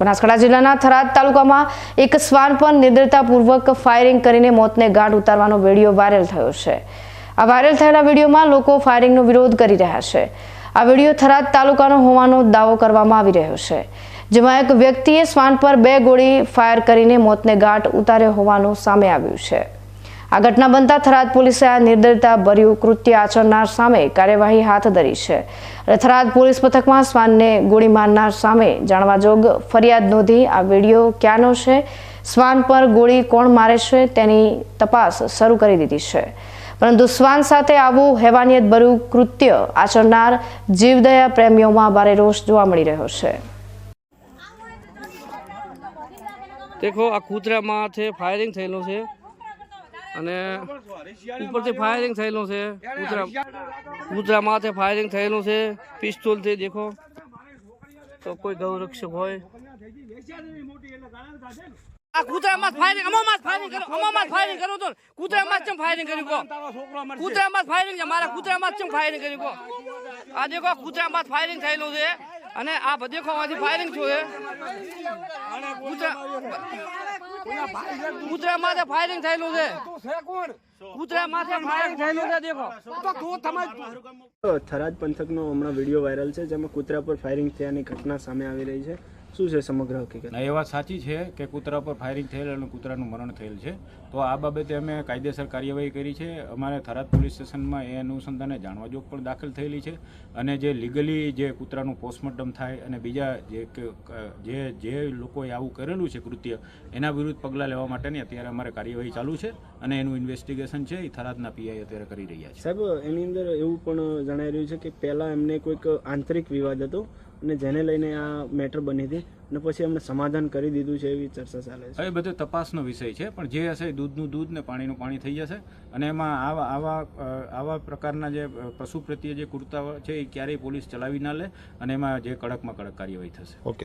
બનાસકાંઠા જિલ્લાના થરાદ તાલુકામાં એક શ્વાન પર નિર્દયતાપૂર્વક ફાયરિંગ કરીને મોતને ગાંઠ ઉતારવાનો વીડિયો વાયરલ થયો છે. આ વાયરલ થયેલા વિડીયોમાં લોકો ફાયરિંગનો વિરોધ કરી રહ્યા છે. આ વીડિયો થરાદ તાલુકાનો હોવાનો દાવો કરવામાં આવી રહ્યો છે. જેમાં એક વ્યક્તિએ શ્વાન પર બે ગોળી ફાયર કરીને મોતને ગાંઠ ઉતાર્યો હોવાનું સામે આવ્યું છે. આ ઘટના બનતા થરાદ પોલીસે આ નિર્દયતા ભર્યું કૃત્ય આચરનાર સામે કાર્યવાહી હાથ ધરી છે. થરાદ પોલીસ મથકમાં શ્વાનને ગોળી મારનાર સામે જાણવા જોગ ફરિયાદ નોંધી આ વીડિયો ક્યાંનો છે? શ્વાન પર ગોળી કોણ મારે છે? તેની તપાસ શરૂ કરી દીધી છે. પરંતુ શ્વાન સાથે આવું હેવાનિયત ભર્યું કૃત્ય આચરનાર જીવદયા પ્રેમીઓમાં ભારે રોષ જોવા મળી રહ્યો છે. દેખો, આ કૂતરામાંથી ફાયરિંગ થયેલું છે. અને ઉપરથી ફાયરિંગ થયેલું છે. કૂતરા માથે ફાયરિંગ થયેલું છે. પિસ્તોલથી દેખો. તો કોઈ ગૌરક્ષક હોય. આ કૂતરામાં ફાયરિંગ અમામાં ફાયરિંગ કરો અમામાં ફાયરિંગ કરો તો કૂતરામાં ચમ ફાયરિંગ કર્યું કો કૂતરામાં ફાયરિંગ છે મારા કૂતરામાં ચમ ફાયરિંગ કર્યું કો આ દેખો કૂતરામાં ફાયરિંગ થયેલું છે. અને આ આમાંથી ફાયરિંગ થયું છે કૂતરા કૂતરા માથે ફાયરિંગ થયેલું છે. કૂતરા માથે ફાયરિંગ થયેલું છે દેખો. થરાદ પંથકનો હમણાં વીડિયો વાયરલ છે જેમાં કૂતરા પર ફાયરિંગ થયાની ઘટના સામે આવી રહી છે. શું છે સમગ્ર હકીકત? ના એ વાત સાચી છે કે કૂતરા પર ફાયરિંગ થયેલ અને કૂતરાનું મરણ થયેલ છે. તો આ બાબતે અમે કાયદેસર કાર્યવાહી કરી છે. અમારે થરાદ પોલીસ સ્ટેશનમાં એ અનુસંધાને જાણવા જોગ પણ દાખલ થયેલી છે. અને જે લીગલી જે કૂતરાનું પોસ્ટમોર્ટમ થાય અને બીજા જે જે જે લોકોએ આવું કરેલું છે કૃત્ય એના વિરુદ્ધ પગલાં લેવા માટેની અત્યારે અમારે કાર્યવાહી ચાલુ છે અને એનું ઇન્વેસ્ટિગેશન છે. એ થરાદના પીઆઈ અત્યારે કરી રહ્યા છે. સાહેબ એની અંદર એવું પણ જણાઈ રહ્યું છે કે પહેલાં એમને કોઈક આંતરિક વિવાદ હતો. અને જેને લઈને આ મેટર બની હતી અને પછી એમણે સમાધાન કરી દીધું છે એવી ચર્ચા ચાલે છે. હવે બધો તપાસનો વિષય છે પણ જે હશે દૂધનું દૂધ ને પાણીનું પાણી થઈ જશે અને એમાં આવા આવા આવા પ્રકારના જે પશુ પ્રત્યે જે કુર્તા છે એ ક્યારેય પોલીસ ચલાવી ના લે અને એમાં જે કડકમાં કડક કાર્યવાહી થશે.